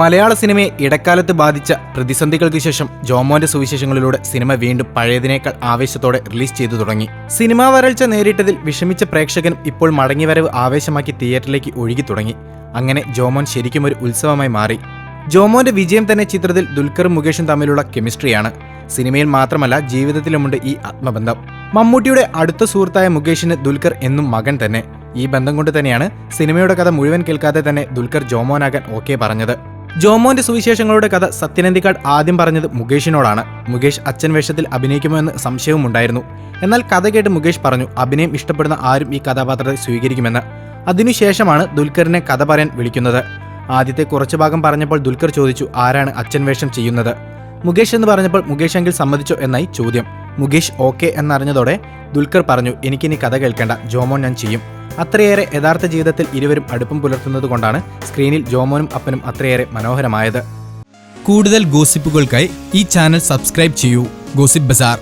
മലയാള സിനിമയെ ഇടക്കാലത്ത് ബാധിച്ച പ്രതിസന്ധികൾക്ക് ശേഷം ജോമോന്റെ സുവിശേഷങ്ങളിലൂടെ സിനിമ വീണ്ടും പഴയതിനേക്കാൾ ആവേശത്തോടെ റിലീസ് ചെയ്തു തുടങ്ങി. സിനിമാ വരൾച്ച നേരിട്ടതിൽ വിഷമിച്ച പ്രേക്ഷകനും ഇപ്പോൾ മടങ്ങിവരവ് ആവേശമാക്കി തിയേറ്ററിലേക്ക് ഒഴുകി തുടങ്ങി. അങ്ങനെ ജോമോൻ ശരിക്കും ഒരു ഉത്സവമായി മാറി. ജോമോന്റെ വിജയം തന്നെ ചിത്രത്തിൽ ദുൽഖറും മുകേഷും തമ്മിലുള്ള കെമിസ്ട്രിയാണ്. സിനിമയിൽ മാത്രമല്ല ജീവിതത്തിലുമുണ്ട് ഈ ആത്മബന്ധം. മമ്മൂട്ടിയുടെ അടുത്ത സുഹൃത്തായ മുകേഷിന് ദുൽഖർ എന്നും മകൻ തന്നെ. ഈ ബന്ധം കൊണ്ട് തന്നെയാണ് സിനിമയുടെ കഥ മുഴുവൻ കേൾക്കാതെ തന്നെ ദുൽഖർ ജോമോനാകാൻ ഓക്കെ പറഞ്ഞത്. ജോമോന്റെ സുവിശേഷങ്ങളുടെ കഥ സത്യനന്ദിക്കാട് ആദ്യം പറഞ്ഞത് മുകേഷിനോടാണ്. മുകേഷ് അച്ഛൻ വേഷത്തിൽ അഭിനയിക്കുമോ എന്ന് സംശയവുമുണ്ടായിരുന്നു. എന്നാൽ കഥ കേട്ട് മുകേഷ് പറഞ്ഞു അഭിനയം ഇഷ്ടപ്പെടുന്ന ആരും ഈ കഥാപാത്രത്തെ സ്വീകരിക്കുമെന്ന്. അതിനുശേഷമാണ് ദുൽഖറിനെ കഥ പറയാൻ വിളിക്കുന്നത്. ആദ്യത്തെ കുറച്ചു ഭാഗം പറഞ്ഞപ്പോൾ ദുൽഖർ ചോദിച്ചു ആരാണ് അച്ഛൻ വേഷം ചെയ്യുന്നത്? മുകേഷ് എന്ന് പറഞ്ഞപ്പോൾ മുകേഷ് എങ്കിൽ സമ്മതിച്ചോ എന്നായി ചോദ്യം. മുകേഷ് ഓക്കെ എന്നറിഞ്ഞതോടെ ദുൽഖർ പറഞ്ഞു എനിക്കിനി കഥ കേൾക്കേണ്ട. ജോമോൻ ഞാൻ ചെയ്യും. അത്രയേറെ യഥാർത്ഥ ജീവിതത്തിൽ ഇരുവരും അടുപ്പം പുലർത്തുന്നത് കൊണ്ടാണ് സ്ക്രീനിൽ ജോമോനും അപ്പനും അത്രയേറെ മനോഹരമായത്. കൂടുതൽ ഗോസിപ്പുകൾക്കായി ഈ ചാനൽ സബ്സ്ക്രൈബ് ചെയ്യൂ. Gossip bazaar.